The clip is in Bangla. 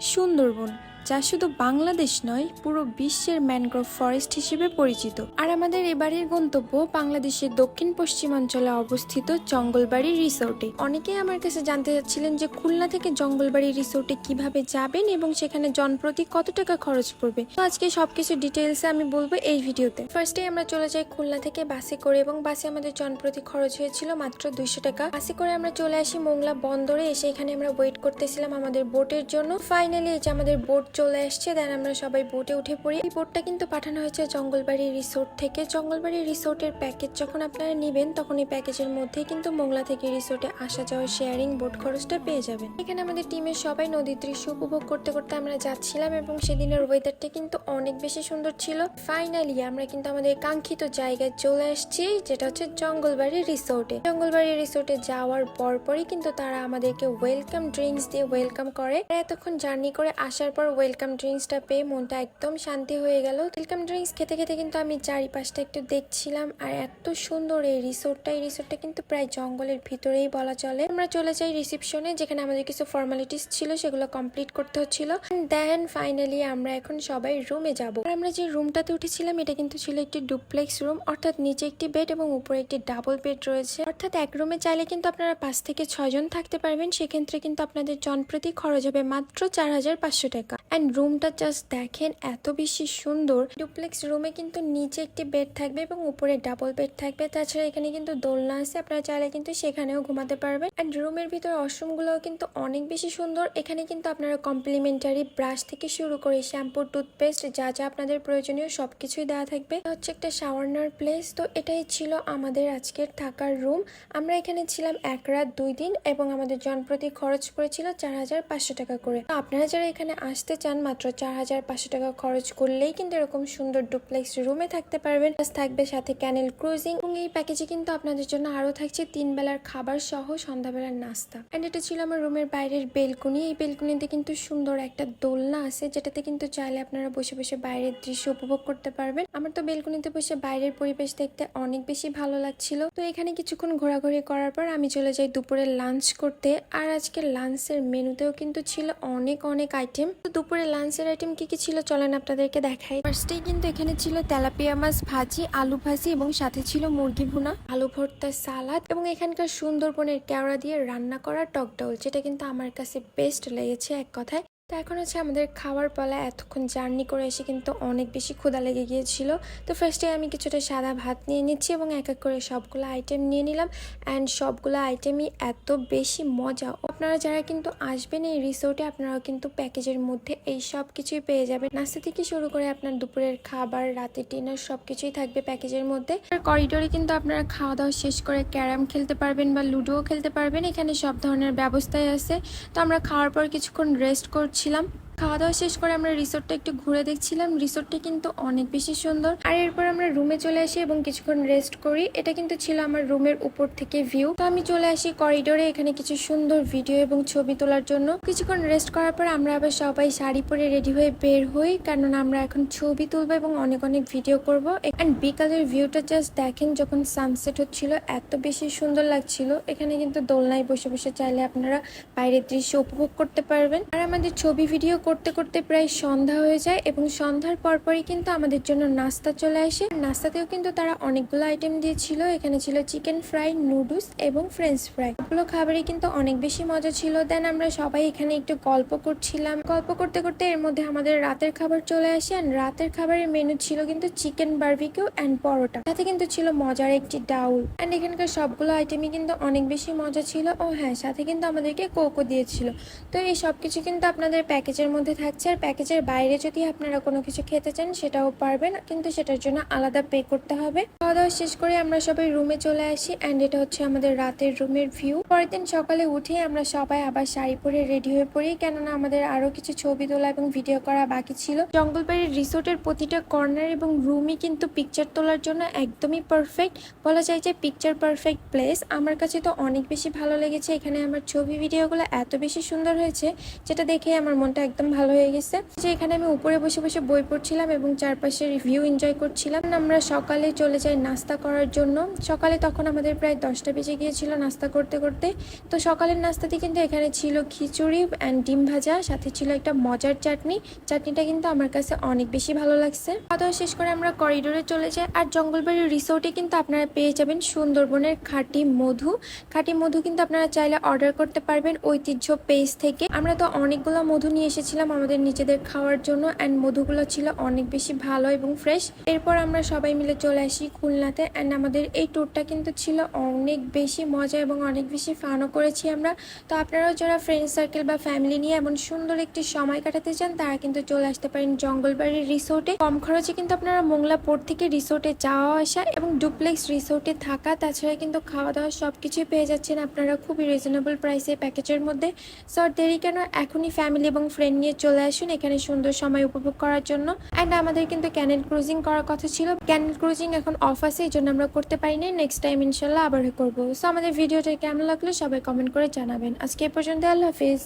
সুন্দরবন। যা শুধু বাংলাদেশ নয়, পুরো বিশ্বের ম্যানগ্রোভ ফরেস্ট হিসেবে পরিচিত। আর আমাদের এবারের গন্তব্য বাংলাদেশের দক্ষিণ পশ্চিমাঞ্চলে অবস্থিত জঙ্গলবাড়ি রিসোর্টে। অনেকেই আমার কাছে জানতে চাচ্ছিলেন যে খুলনা থেকে জঙ্গলবাড়ি রিসোর্টে কীভাবে যাবেন এবং সেখানে জনপ্রতি কত টাকা খরচ পড়বে। তো আজকে সবকিছু ডিটেলসে আমি বলব এই ভিডিওতে। ফার্স্টে আমরা চলে যাই খুলনা থেকে বাসে করে এবং বাসে আমাদের জনপ্রতি খরচ হয়েছিল মাত্র দুইশো টাকা। বাসে করে আমরা চলে আসি মোংলা বন্দরে। এসে এখানে আমরা ওয়েট করতেছিলাম আমাদের বোটের জন্য। ফাইনালি এই যে আমাদের বোট চলে আসছে দেন আমরা সবাই বোটে উঠে পড়ি। এই বোটটা কিন্তু পাঠানো হয়েছে জঙ্গলবাড়ি রিসোর্ট থেকে। জঙ্গলবাড়ি রিসোর্টের প্যাকেজ যখন আপনারা নেবেন, তখন এই প্যাকেজের মধ্যে কিন্তু মোংলা থেকে রিসোর্টে আসা যাওয়া শেয়ারিং বোট খরচটা পেয়ে যাবেন। এখানে আমাদের টিমের সবাই নদীর দৃশ্য উপভোগ করতে করতে আমরা যাচ্ছিলাম এবং সেদিনের ওয়েদারটা কিন্তু অনেক বেশি সুন্দর ছিল। ফাইনালি আমরা কিন্তু আমাদের কাঙ্ক্ষিত জায়গায় চলে আসছি যেটা হচ্ছে জঙ্গলবাড়ি রিসোর্টে জঙ্গলবাড়ি রিসোর্টে যাওয়ার পরপরই কিন্তু তারা আমাদেরকে ওয়েলকাম ড্রিঙ্কস দিয়ে ওয়েলকাম করে। এতক্ষণ জার্নি করে আসার পর ওয়েলকাম ড্রিঙ্কসটা পেয়ে মনটা একদম শান্তি হয়ে গেল। ওয়েলকাম ড্রিঙ্কস খেতে খেতে কিন্তু আমি চারিপাশটা একটু দেখছিলাম আর এত সুন্দর এই রিসোর্টটা এই রিসোর্টটা কিন্তু প্রায় জঙ্গলের ভিতরেই বলা চলে। আমরা চলে যাই রিসেপশনে যেখানে আমাদের কিছু ফর্মালিটিস ছিল, সেগুলো কমপ্লিট করতে হচ্ছিল। দেন ফাইনালি আমরা এখন সবাই রুমে যাব। আর আমরা যে রুমটাতে উঠেছিলাম, এটা কিন্তু ছিল একটি ডুপ্লেক্স রুম অর্থাৎ নিচে একটি বেড এবং উপরে একটি ডাবল বেড রয়েছে। অর্থাৎ এক রুমে চাইলে কিন্তু আপনারা পাঁচ থেকে ছয়জন থাকতে পারবেন। সেক্ষেত্রে কিন্তু আপনাদের জনপ্রতি খরচ হবে মাত্র চার হাজার পাঁচশো টাকা। অ্যান্ড রুমটা জাস্ট দেখেন এত বেশি সুন্দর। ডুপ্লেক্স রুমে কিন্তু নিচে একটি বেড থাকবে এবং উপরে ডাবল বেড থাকবে। তাছাড়া এখানে কিন্তু দোলনা আছে, আপনারা চাইলে কিন্তু সেখানেও ঘুমাতে পারবেন। অ্যান্ড রুমের ভিতর ওয়াশরুমগুলোও কিন্তু অনেক বেশি সুন্দর। এখানে কিন্তু আপনারা কমপ্লিমেন্টারি ব্রাশ থেকে শুরু করে শ্যাম্পু টুথপেস্ট যা যা আপনাদের প্রয়োজনীয় সবকিছুই দেওয়া থাকবে। হচ্ছে একটা শাওয়ার প্লেস তো এটাই ছিল আমাদের আজকের থাকার রুম আমরা এখানে ছিলাম এক রাত দুই দিন এবং আমাদের জনপ্রতি খরচ পড়েছিল চার হাজার পাঁচশো টাকা করে। তো আপনারা যারা এখানে আসতে চান, মাত্র চার হাজার পাঁচশো টাকা খরচ করলেই কিন্তু এরকম সুন্দর ডুপ্লেক্স রুমে থাকতে পারবেন। প্লাস থাকবে সাথে ক্যানেল ক্রুজিং এবং এই প্যাকেজে কিন্তু আপনাদের জন্য আরও থাকছে তিন বেলার খাবার সহ সন্ধ্যাবেলার নাস্তা। এন্ড এটা ছিল আমার রুমের বাইরের বেলকুনি এই বেলকুনিতে কিন্তু সুন্দর একটা দোলনা আছে, যেটাতে কিন্তু চাইলে আপনারা বসে বসে বাইরের দৃশ্য উপভোগ করতে পারবেন। আমার তো বেলকুনিতে বসে বাইরের পরিবেশ দেখতে অনেক বেশি ভালো লাগছিল। তো এখানে কিছুক্ষণ ঘোরাঘুরি করার পর আমি চলে যাই দুপুরে লাঞ্চ করতে। আর আজকে লাঞ্চের মেনুতেও কিন্তু ছিল অনেক অনেক আইটেম তো দুপুরে লাঞ্চের আইটেম কি কি ছিল? চলেন আপনাদেরকে দেখাই। ফার্স্টেই কিন্তু এখানে ছিল তেলাপিয়া মাছ, ভাজি, আলু ভাজি এবং সাথে ছিল মুরগি ভুনা, আলু ভর্তা, সালাদ এবং এখানকার সুন্দরবনের কেওড়া দিয়ে রান্না করা টক ডাউল, যেটা কিন্তু আমার কাছে বেস্ট লেগেছে এক কথায়। তো এখন হচ্ছে আমাদের খাওয়ার পালা এতক্ষণ জার্নি করে এসে কিন্তু অনেক বেশি ক্ষুধা লেগে গিয়েছিল। তো ফার্স্টে আমি কিছুটা সাদা ভাত নিয়ে নিচ্ছি এবং এক এক করে সবগুলো আইটেম নিয়ে নিলাম। অ্যান্ড সবগুলো আইটেমই এত বেশি মজা। আপনারা যারা কিন্তু আসবেন এই রিসোর্টে আপনারাও কিন্তু প্যাকেজের মধ্যে এই সব কিছুই পেয়ে যাবেন। নাস্তা থেকে শুরু করে আপনার দুপুরের খাবার রাতের ডিনার সব কিছুই থাকবে প্যাকেজের মধ্যে। করিডোরে কিন্তু আপনারা খাওয়া দাওয়া শেষ করে ক্যারাম খেলতে পারবেন বা লুডোও খেলতে পারবেন। এখানে সব ধরনের ব্যবস্থাই আছে। তো আমরা খাওয়ার পর কিছুক্ষণ রেস্ট করছিলাম। খাওয়া দাওয়া শেষ করে আমরা রিসোর্টটা একটু ঘুরে দেখছিলাম। রিসোর্টটা কিন্তু অনেক বেশি সুন্দর। আর এরপর আমরা রুমে চলে আসি এবং কিছুক্ষণ রেস্ট করি। এটা কিন্তু ছিল আমার রুমের উপর থেকে ভিউ। তো আমি চলে আসি করিডোরে। এখানে কিছু সুন্দর ভিডিও এবং ছবি তোলার জন্য। কিছুক্ষণ রেস্ট করার পর আমরা আবার সবাই শাড়ি পরে রেডি হয়ে বের হই। কারণ আমরা এখন ছবি তুলবো এবং অনেক অনেক ভিডিও করব। এন্ড বিকালের ভিউটা জাস্ট দেখেন যখন সানসেট হচ্ছিল, এত বেশি সুন্দর লাগছিল। এখানে কিন্তু দোলনায় বসে বসে চাইলে আপনারা বাইরের দৃশ্য উপভোগ করতে পারবেন। আর আমাদের ছবি, ভিডিও করতে করতে প্রায় সন্ধ্যা হয়ে যায় এবং সন্ধ্যার পরপরই কিন্তু আমাদের জন্য নাস্তা চলে আসে। নাস্তাতেও কিন্তু তারা অনেকগুলো আইটেম দিয়েছিল। এখানে ছিল চিকেন ফ্রাই নুডলস এবং ফ্রেঞ্চ ফ্রাই সবগুলো খাবারই কিন্তু অনেক বেশি মজা ছিল। দেন আমরা সবাই এখানে একটু গল্প করছিলাম। গল্প করতে করতে এর মধ্যে আমাদের রাতের খাবার চলে আসে অ্যান্ড রাতের খাবারের মেনু ছিল কিন্তু চিকেন বার্বিকিউ অ্যান্ড পরোটা সাথে কিন্তু ছিল মজার একটি ডাউল। অ্যান্ড এখানকার সবগুলো আইটেমই কিন্তু অনেক বেশি মজা ছিল। ও হ্যাঁ সাথে কিন্তু আমাদেরকে কোকো দিয়েছিল। তো এই সব কিছু কিন্তু আপনাদের প্যাকেজের মধ্যে থাকছে আর প্যাকেজের বাইরে যদি আপনারা কোনো কিছু খেতে চান, সেটাও পারবেন। কিন্তু সেটার জন্য আলাদা পে করতে হবে। খাওয়া দাওয়া শেষ করে আমরা সবাই রুমে চলে আসি অ্যান্ড এটা হচ্ছে আমাদের রাতের রুমের ভিউ পরের দিন সকালে উঠে আমরা সবাই আবার শাড়ি পরে রেডি হয়ে পড়ি, কেননা আমাদের আরও কিছু ছবি তোলা এবং ভিডিও করা বাকি ছিল। জঙ্গলবাড়ির রিসোর্টের প্রতিটা কর্নার এবং রুমই কিন্তু পিকচার তোলার জন্য একদমই পারফেক্ট বলা যায় যে পিকচার পারফেক্ট প্লেস আমার কাছে তো অনেক বেশি ভালো লেগেছে। এখানে আমার ছবি ভিডিওগুলো এত বেশি সুন্দর হয়েছে, যেটা দেখে আমার মনটা একদম ভালো হয়ে গেছে। যে এখানে আমি উপরে বসে বসে বই পড়ছিলাম এবং চারপাশের ভিউ এনজয় করছিলাম। আমরা সকালে চলে যাই নাস্তা করার জন্য। সকালে তখন আমাদের প্রায় দশটা বেজে গিয়েছিল নাস্তা করতে করতে। তো সকালের নাস্তাতে কিন্তু এখানে ছিল খিচুড়ি অ্যান্ড ডিম ভাজা, সাথে ছিল একটা মজার চাটনি। চাটনিটা কিন্তু আমার কাছে অনেক বেশি ভালো লাগছে। খাওয়া শেষ করে আমরা করিডোরে চলে যাই। আর জঙ্গলবাড়ির রিসোর্টে কিন্তু আপনারা পেয়ে যাবেন সুন্দরবনের খাঁটি মধু। খাঁটি মধু কিন্তু আপনারা চাইলে অর্ডার করতে পারবেন ঐতিহ্য পেজ থেকে। আমরা তো অনেকগুলো মধু নিয়ে এসেছিলাম। আমাদের নিজেদের খাওয়ার জন্য অ্যান্ড মধুগুলো ছিল অনেক বেশি ভালো এবং ফ্রেশ এরপর আমরা সবাই মিলে চলে আসি খুলনাতে অ্যান্ড আমাদের এই ট্যুরটা কিন্তু ছিল অনেক বেশি মজা এবং অনেক বেশি ফানও করেছি আমরা। তো আপনারাও যারা ফ্রেন্ড সার্কেল বা ফ্যামিলি নিয়ে এমন সুন্দর একটি সময় কাটাতে চান, তারা কিন্তু চলে আসতে পারেন জঙ্গলবাড়ির রিসোর্টে কম খরচে কিন্তু আপনারা মোংলা পোর্ট থেকে রিসোর্টে যাওয়া আসা এবং ডুপ্লেক্স রিসোর্টে থাকা, তাছাড়া কিন্তু খাওয়া দাওয়া সব কিছুই পেয়ে যাচ্ছেন আপনারা খুবই রিজনেবল প্রাইসে প্যাকেজের মধ্যে। সো আর দেরি কেন, এখনই ফ্যামিলি এবং ফ্রেন্ড নিয়ে চলে আসুন এখানে সুন্দর সময় উপভোগ করার জন্য। অ্যান্ড আমাদের কিন্তু ক্যানেল ক্রুজিং করার কথা ছিল। ক্যানেল ক্রুজিং এখন অফ আছে, এই জন্য আমরা করতে পারি পারিনি নেক্সট টাইম ইনশাল্লাহ আবার করব। সো আমাদের ভিডিওটা কেমন লাগল সবাই কমেন্ট করে জানাবেন। আজকে এ পর্যন্ত, আল্লাহ হাফিজ।